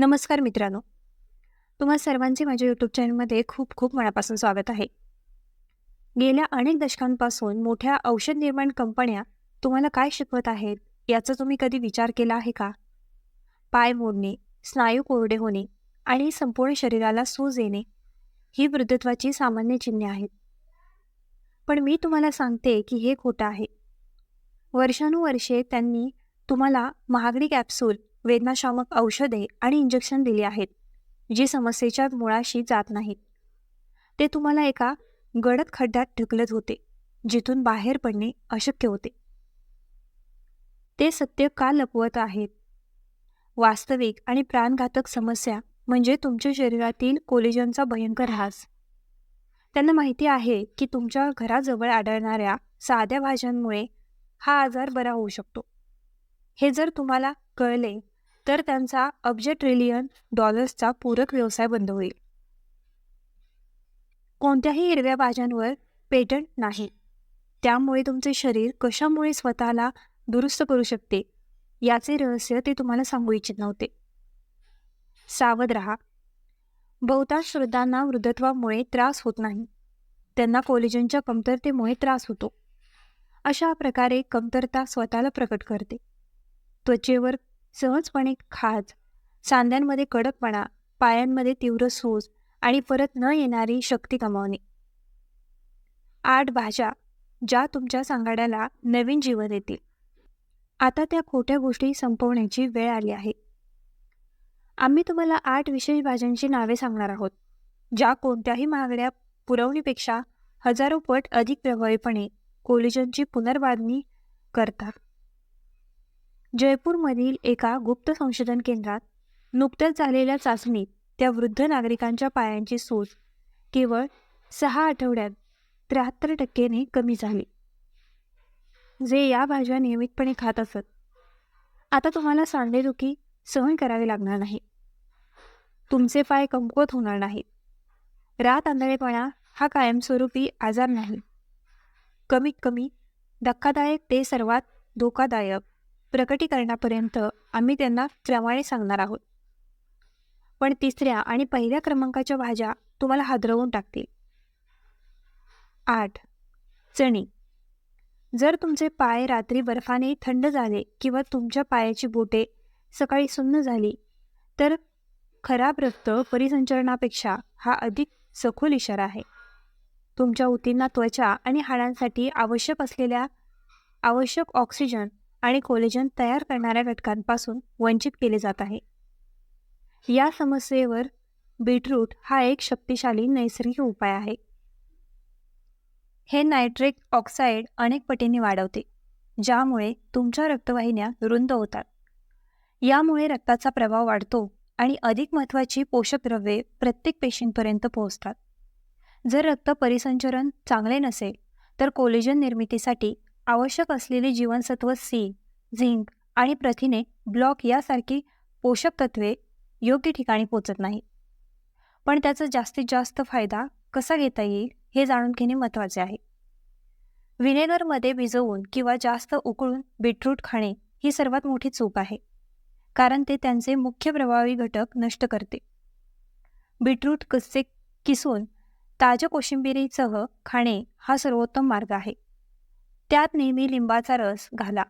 नमस्कार मित्रांनो. तुम्हा सर्वांचे माझ्या यूट्यूब चॅनलमध्ये खूप खूप मनापासून स्वागत आहे. गेल्या अनेक दशकांपासून मोठ्या औषध निर्माण कंपन्या तुम्हाला काय शिकवत आहेत याचा तुम्ही कधी विचार केला आहे का? पाय मोडणे स्नायू कोरडे होणे आणि संपूर्ण शरीराला सूज येणे ही वृद्धत्वाची सामान्य चिन्हे आहेत. पण मी तुम्हाला सांगते की हे खोटं आहे. वर्षानुवर्षे त्यांनी तुम्हाला महागडी कॅप्सूल वेदनाशामक औषधे आणि इंजेक्शन दिली आहेत जी समस्येच्या मुळाशी जात नाहीत. ते तुम्हाला एका गडद खड्ड्यात ढकलत होते जिथून बाहेर पडणे अशक्य होते. ते सत्य का लपवत आहेत? वास्तविक आणि प्राणघातक समस्या म्हणजे तुमच्या शरीरातील कोलेजनचा भयंकर ऱ्हास. त्यांना माहिती आहे की तुमच्या घराजवळ आढळणाऱ्या साध्या भाज्यांमुळे हा आजार बरा होऊ शकतो. हे जर तुम्हाला कळले तर त्यांचा अब्ज ट्रिलियन डॉलर्सचा पूरक व्यवसाय बंद होईल. कोणत्याही हिरव्या भाज्यांवर पेटंट नाही. त्यामुळे तुमचे शरीर कशामुळे स्वतःला दुरुस्त करू शकते याचे रहस्य ते तुम्हाला सांगू इच्छित नव्हते. सावध रहा. बहुतांश वृद्धांना वृद्धत्वामुळे त्रास होत नाही. त्यांना कोलेजनच्या कमतरतेमुळे त्रास होतो. अशा प्रकारे कमतरता स्वतःला प्रकट करते. त्वचेवर सहजपणे खाज सांध्यांमध्ये कडकपणा पायांमध्ये तीव्र सूज आणि परत न येणारी शक्ती गमावणे. आठ भाज्या ज्या तुमच्या सांगाड्याला नवीन जीवन देतील. आता त्या खोट्या गोष्टी संपवण्याची वेळ आली आहे. आम्ही तुम्हाला आठ विशेष भाज्यांची नावे सांगणार आहोत ज्या कोणत्याही महागड्या पुरवणीपेक्षा हजारो पट अधिक प्रभावीपणे कोलिजनची पुनर्बांधणी करतात जयपूरमधील एका गुप्त संशोधन केंद्रात नुकत्याच झालेल्या चाचणीत त्या वृद्ध नागरिकांच्या पायांची सूज केवळ सहा आठवड्यात त्र्याहत्तर टक्केने कमी झाली. जे या भाज्या नियमितपणे खात असत. आता तुम्हाला सांडेदुखी सहन करावी लागणार नाही. तुमचे पाय कमकुवत होणार नाहीत. रात आंधळेपणा हा कायमस्वरूपी आजार नाही. कमीत कमी धक्कादायक ते सर्वात धोकादायक प्रकटीकरणापर्यंत आम्ही त्यांना क्रमाने सांगणार आहोत. पण तिसऱ्या आणि पहिल्या क्रमांकाच्या भाज्या तुम्हाला हादरवून टाकतील. आठ. चणी. जर तुमचे पाय रात्री बर्फाने थंड झाले किंवा तुमच्या पायाची बोटे सकाळी सुन्न झाली तर खराब रक्त परिसंचरणापेक्षा हा अधिक सखोल इशारा आहे. तुमच्या ऊतींना त्वचा आणि हाडांसाठी आवश्यक असलेल्या आवश्यक ऑक्सिजन आणि कोलेजन तयार करणाऱ्या घटकांपासून वंचित केले जात आहे. या समस्येवर बीटरूट हा एक शक्तिशाली नैसर्गिक उपाय आहे. हे नायट्रिक ऑक्साईड अनेक पटींनी वाढवते ज्यामुळे तुमच्या रक्तवाहिन्या रुंद होतात. यामुळे रक्ताचा प्रभाव वाढतो आणि अधिक महत्त्वाची पोषक द्रव्ये प्रत्येक पेशींपर्यंत पोहोचतात. जर रक्त परिसंचरण चांगले नसेल तर कोलेजन निर्मितीसाठी आवश्यक असलेली जीवनसत्व सी झिंक आणि प्रथिने ब्लॉक यासारखी पोषक तत्वे योग्य ठिकाणी पोचत नाहीत. पण त्याचा जास्तीत जास्त फायदा कसा घेता येईल हे जाणून घेणे महत्त्वाचे आहे. व्हिनेगरमध्ये भिजवून किंवा जास्त उकळून बीटरूट खाणे ही सर्वात मोठी चूक आहे कारण ते त्यांचे मुख्य प्रभावी घटक नष्ट करते. बीटरूट कच्चे किसून ताज्या कोशिंबिरीसह खाणे हा सर्वोत्तम मार्ग आहे. त्यात नेहमी लिंबाचा रस घाला.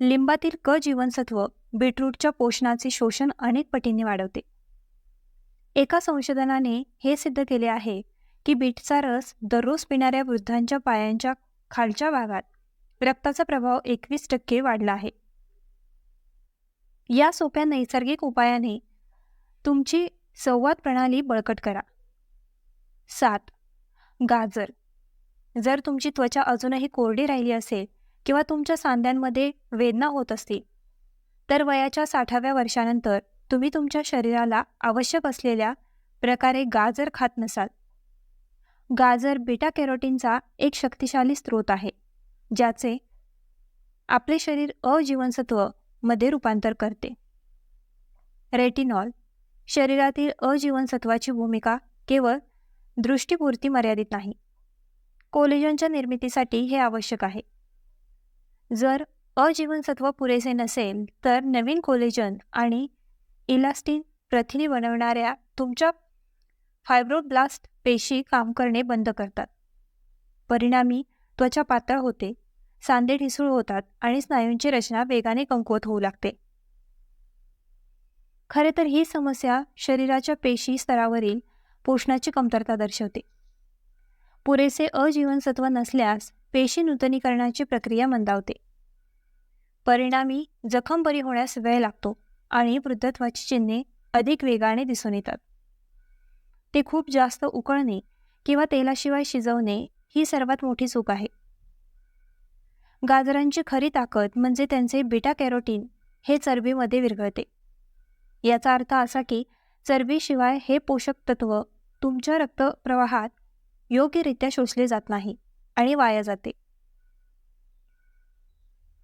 लिंबातील क जीवनसत्व बीटरूटच्या पोषणाचे शोषण अनेक पटींनी वाढवते. एका संशोधनाने हे सिद्ध केले आहे की बीटचा रस दररोज पिणाऱ्या वृद्धांच्या पायांच्या खालच्या भागात रक्ताचा प्रभाव एकवीस टक्के वाढला आहे. या सोप्या नैसर्गिक उपायाने तुमची संवाद प्रणाली बळकट करा. सात. गाजर. जर तुमची त्वचा अजूनही कोरडी राहिली असेल किंवा तुमच्या सांध्यांमध्ये वेदना होत असतील तर वयाच्या साठाव्या वर्षानंतर तुम्ही तुमच्या शरीराला आवश्यक असलेल्या प्रकारे गाजर खात नसाल. गाजर बीटा कॅरोटीनचा एक शक्तिशाली स्रोत आहे ज्याचे आपले शरीर अजीवनसत्वमध्ये रूपांतर करते. रेटिनॉल शरीरातील अजीवनसत्वाची भूमिका केवळ दृष्टीपुरती मर्यादित नाही कोलेजनच्या निर्मितीसाठी हे आवश्यक आहे. जर अजीवनसत्व पुरेसे नसेल तर नवीन कोलेजन आणि इलास्टिन प्रथिने बनवणाऱ्या तुमच्या फायब्रोब्लास्ट पेशी काम करणे बंद करतात. परिणामी त्वचा पातळ होते सांधे ढिसूळ होतात आणि स्नायूंची रचना वेगाने कमकुवत होऊ लागते. खरे तर ही समस्या शरीराच्या पेशी स्तरावरील पोषणाची कमतरता दर्शवते. पुरेसे अजीवनसत्व नसल्यास पेशी नूतनीकरणाची प्रक्रिया मंदावते. परिणामी जखम बरी होण्यास वेळ लागतो आणि वृद्धत्वाची चिन्हे अधिक वेगाने दिसून येतात. ते खूप जास्त उकळणे किंवा तेलाशिवाय शिजवणे ही सर्वात मोठी चूक आहे. गाजरांची खरी ताकद म्हणजे त्यांचे बिटा कॅरोटीन हे चरबीमध्ये विरघळते. याचा अर्थ असा की चरबीशिवाय हे पोषक तत्व तुमच्या रक्तप्रवाहात योग्यरित्या शोषले जात नाही आणि वाया जाते.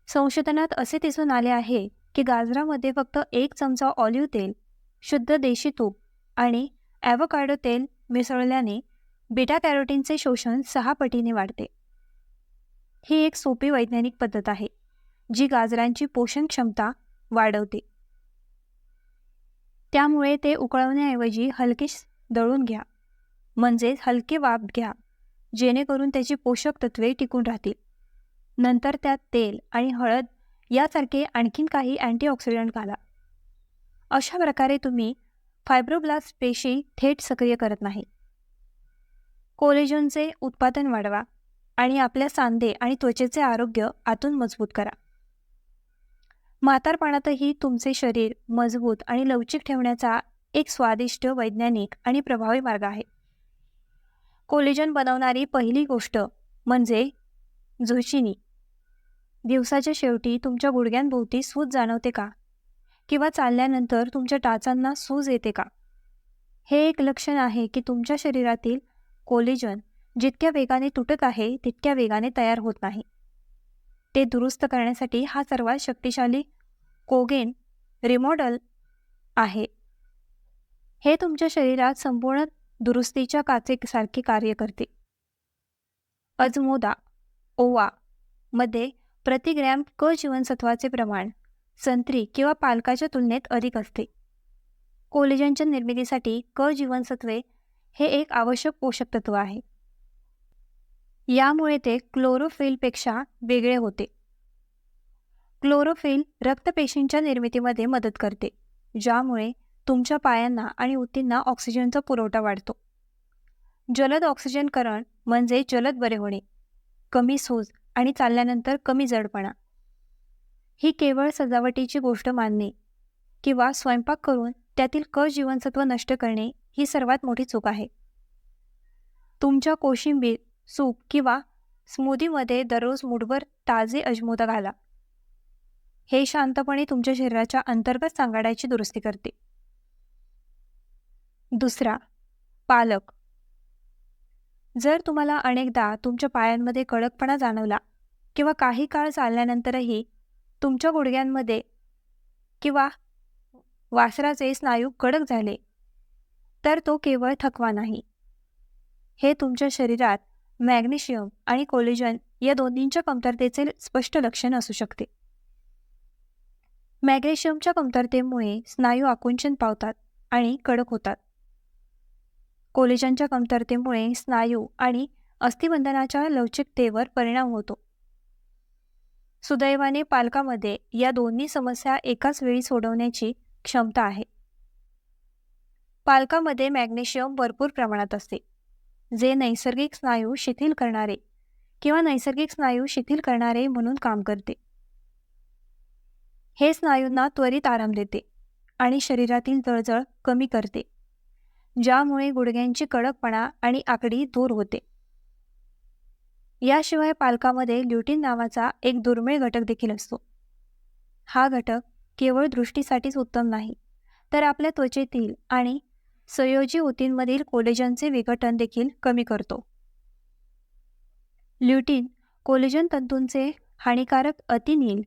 संशोधनात असे दिसून आले आहे की गाजरामध्ये फक्त एक चमचा ऑलिव्ह तेल शुद्ध देशी तूप आणि ॲव्होकाडो तेल मिसळल्याने बीटा कॅरोटीनचे शोषण सहा पटीने वाढते. ही एक सोपी वैज्ञानिक पद्धत आहे जी गाजरांची पोषण क्षमता वाढवते. त्यामुळे ते उकळवण्याऐवजी हलकेच दळून घ्या. म्हणजेच हलके वाफ घ्या जेणेकरून त्याची पोषक तत्वे टिकून राहतील. नंतर त्यात तेल आणि हळद यासारखे आणखीन काही अँटीऑक्सिडंट घाला. अशा प्रकारे तुम्ही फायब्रोब्लास्ट पेशी थेट सक्रिय करत नाही. कोलेजनचे उत्पादन वाढवा आणि आपल्या सांधे आणि त्वचेचे आरोग्य आतून मजबूत करा. म्हातारपणातही तुमचे शरीर मजबूत आणि लवचिक ठेवण्याचा एक स्वादिष्ट वैज्ञानिक आणि प्रभावी मार्ग आहे. कोलेजन बनवणारी पहिली गोष्ट म्हणजे झुचिनी दिवसाच्या शेवटी तुमच्या गुडघ्यांभोवती सूज जाणवते का? किंवा चालल्यानंतर तुमच्या टाचांना सूज येते का? हे एक लक्षण आहे की तुमच्या शरीरातील कोलेजन जितक्या वेगाने तुटत आहे तितक्या वेगाने तयार होत नाही. ते दुरुस्त करण्यासाठी हा सर्वात शक्तिशाली कोगेन रिमॉडल आहे. हे तुमच्या शरीरात संपूर्ण दुरुस्तीच्या काचेसारखे कार्य करते. अजमोदा ओवा मध्ये प्रतिग्रॅम क जीवनसत्वाचे प्रमाण संत्री किंवा पालकाच्या तुलनेत अधिक असते. कोलेजनच्या निर्मितीसाठी क जीवनसत्वे हे एक आवश्यक पोषक तत्व आहे. यामुळे ते क्लोरोफिलपेक्षा वेगळे होते. क्लोरोफिल रक्तपेशींच्या निर्मितीमध्ये मदत करते ज्यामुळे तुमच्या पायांना आणि ऊतींना ऑक्सिजनचा पुरवठा वाढतो. जलद ऑक्सिजनकरण म्हणजे जलद बरे होणे कमी सूज आणि चालल्यानंतर कमी जडपणा. ही केवळ सजावटीची गोष्ट मानणे किंवा स्वयंपाक करून त्यातील क जीवनसत्व नष्ट करणे ही सर्वात मोठी चूक आहे. तुमच्या कोशिंबीर सूप किंवा स्मूदीमध्ये दररोज मुठभर ताजे अजमोदा घाला. हे शांतपणे तुमच्या शरीराच्या अंतर्गत सांगाड्याची दुरुस्ती करते. दुसरा पालक. जर तुम्हाला अनेकदा तुमच्या पायांमध्ये कडकपणा जाणवला किंवा काही काळ चालल्यानंतरही तुमच्या गुडघ्यांमध्ये किंवा वासराचे स्नायू कडक झाले तर तो केवळ थकवा नाही. हे तुमच्या शरीरात मॅग्नेशियम आणि कोलेजन या दोन्हींच्या कमतरतेचे स्पष्ट लक्षण असू शकते. मॅग्नेशियमच्या कमतरतेमुळे स्नायू आकुंचन पावतात आणि कडक होतात. कोलेजनच्या कमतरतेमुळे स्नायू आणि अस्थिबंधनाच्या लवचिकतेवर परिणाम होतो. सुदैवाने पालकामध्ये या दोन्ही समस्या एकाच वेळी सोडवण्याची क्षमता आहे. पालकामध्ये मॅग्नेशियम भरपूर प्रमाणात असते जे नैसर्गिक स्नायू शिथिल करणारे किंवा नैसर्गिक स्नायू शिथिल करणारे म्हणून काम करते. हे स्नायूंना त्वरित आराम देते आणि शरीरातील जळजळ कमी करते. ज्यामुळे गुडघ्यांची कडकपणा आणि आकडी दूर होते. याशिवाय पालकामध्ये ल्युटिन नावाचा एक दुर्मिळ घटक देखील असतो. हा घटक केवळ दृष्टीसाठीच उत्तम नाही तर आपल्या त्वचेतील आणि संयोजी ऊतींमधील कोलेजनचे विघटन देखील कमी करतो. ल्युटिन कोलेजन तंतूंचे हानिकारक अतिनील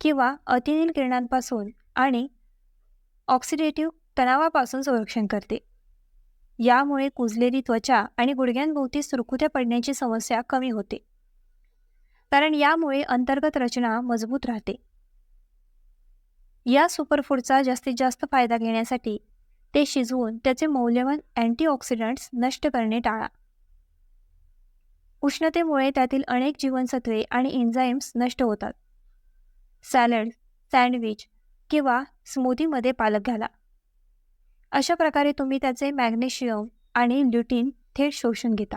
किंवा अतिनील किरणांपासून आणि ऑक्सिडेटिव्ह तणावापासून संरक्षण करते. यामुळे कुजलेली त्वचा आणि गुडघ्यांभोवती सुरकुत्या पडण्याची समस्या कमी होते. कारण यामुळे अंतर्गत रचना मजबूत राहते. या सुपरफूडचा जास्तीत जास्त फायदा घेण्यासाठी ते शिजवून त्याचे मौल्यवान अँटीऑक्सिडंट्स नष्ट करणे टाळा. उष्णतेमुळे त्यातील अनेक जीवनसत्वे आणि एन्झाईम्स नष्ट होतात. सॅलड सँडविच किंवा स्मूदीमध्ये पालक घाला. अशा प्रकारे तुम्ही त्याचे मॅग्नेशियम आणि ल्युटीन थेट शोषून घेता.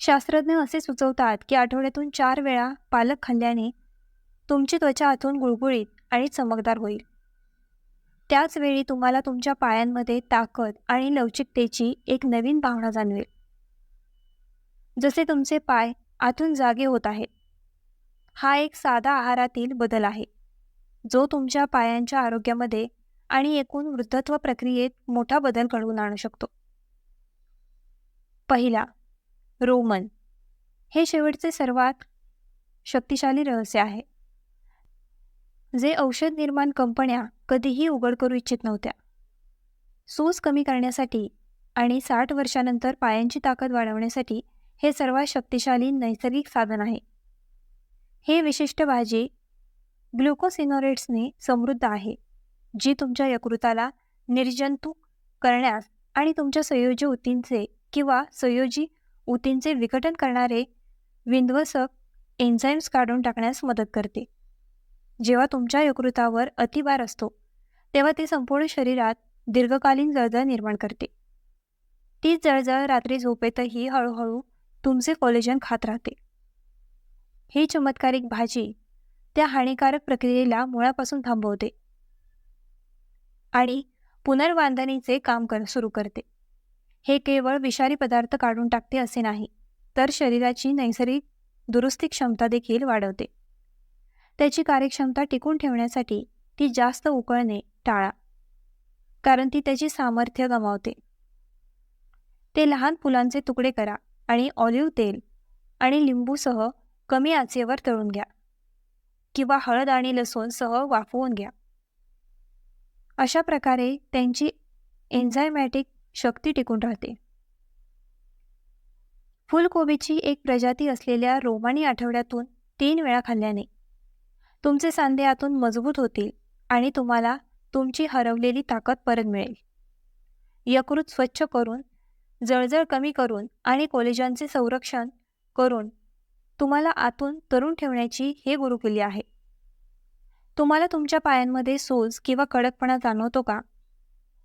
शास्त्रज्ञ असे सुचवतात की आठवड्यातून चार वेळा पालक खाल्ल्याने तुमची त्वचा आतून गुळगुळीत आणि चमकदार होईल. त्याच वेळी तुम्हाला तुमच्या पायांमध्ये ताकद आणि लवचिकतेची एक नवीन भावना जाणवेल. जसे तुमचे पाय आतून जागे होत आहेत. हा एक साधा आहारातील बदल आहे जो तुमच्या पायांच्या आरोग्यामध्ये आणि एकूण वृद्धत्व प्रक्रियेत मोठा बदल घडवून आणू शकतो. पहिला रोमन. हे शेवटचे सर्वात शक्तिशाली रहस्य आहे. जे औषध निर्माण कंपन्या कधीही उघड करू इच्छित नव्हत्या. सूज कमी करण्यासाठी आणि साठ वर्षानंतर पायांची ताकद वाढवण्यासाठी हे सर्वात शक्तिशाली नैसर्गिक साधन आहे. हे विशिष्ट भाजी ग्लुकोसिनोरेट्सने समृद्ध आहे. जी तुमच्या यकृताला निर्जंतुक करण्यास आणि तुमच्या संयोजी ऊतींचे किंवा संयोजी ऊतींचे विघटन करणारे विंध्वसक एन्झाईम्स काढून टाकण्यास मदत करते. जेव्हा तुमच्या यकृतावर अतिभार असतो तेव्हा ते संपूर्ण शरीरात दीर्घकालीन जळजळ निर्माण करते. तीच जळजळ रात्री झोपेतही हळूहळू तुमचे कोलेजन खात राहते. ही चमत्कारिक भाजी त्या हानिकारक प्रक्रियेला मुळापासून थांबवते. आणि पुनर्बांधणीचे काम कर सुरू करते. हे केवळ विषारी पदार्थ काढून टाकते असे नाही तर शरीराची नैसर्गिक दुरुस्ती क्षमता देखील वाढवते. त्याची कार्यक्षमता टिकून ठेवण्यासाठी ती जास्त उकळणे टाळा कारण ती त्याची सामर्थ्य गमावते. ते लहान फुलांचे तुकडे करा आणि ऑलिव्ह तेल आणि लिंबूसह कमी आचेवर तळून घ्या किंवा हळद आणि लसूणसह वाफवून घ्या. अशा प्रकारे त्यांची एन्झायमॅटिक शक्ती टिकून राहते. फुलकोबीची एक प्रजाती असलेल्या रोमानी आठवड्यातून तीन वेळा खाल्ल्याने तुमचे सांधे आतून मजबूत होतील आणि तुम्हाला तुमची हरवलेली ताकद परत मिळेल. यकृत स्वच्छ करून जळजळ कमी करून आणि कोलेजनचे संरक्षण करून तुम्हाला आतून तरुण ठेवण्याची हे गुरुकिल्ली आहे. तुम्हाला तुमच्या पायांमध्ये सोज किंवा कडकपणा जाणवतो का?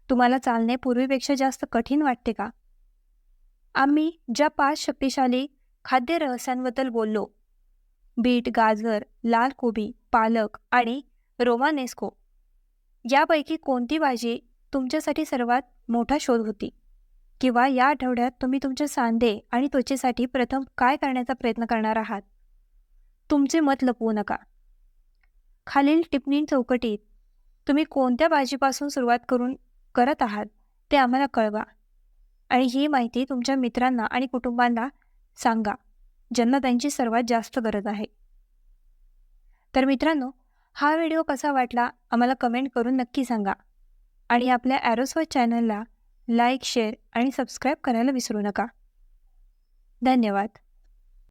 तुम्हाला चालणे पूर्वीपेक्षा जास्त कठीण वाटते का? आम्ही ज्या पाच शक्तिशाली खाद्य रहस्यांबद्दल बोललो बीट गाजर लाल कोबी पालक आणि रोमानेस्को यापैकी कोणती भाजी तुमच्यासाठी सर्वात मोठा शोध होती? किंवा या आठवड्यात तुम्ही तुमचे सांधे आणि त्वचेसाठी प्रथम काय करण्याचा प्रयत्न करणार आहात? तुमचे मत लपवू नका. खालील टिप्पणी चौकटीत तुम्ही कोणत्या भाजीपासून सुरुवात करून करत आहात ते आम्हाला कळवा. आणि ही माहिती तुमच्या मित्रांना आणि कुटुंबांना सांगा ज्यांना त्यांची सर्वात जास्त गरज आहे. तर मित्रांनो हा व्हिडिओ कसा वाटला आम्हाला कमेंट करून नक्की सांगा. आणि आपल्या ॲरोस्वर चॅनलला लाईक शेअर आणि सबस्क्राईब करायला विसरू नका. धन्यवाद.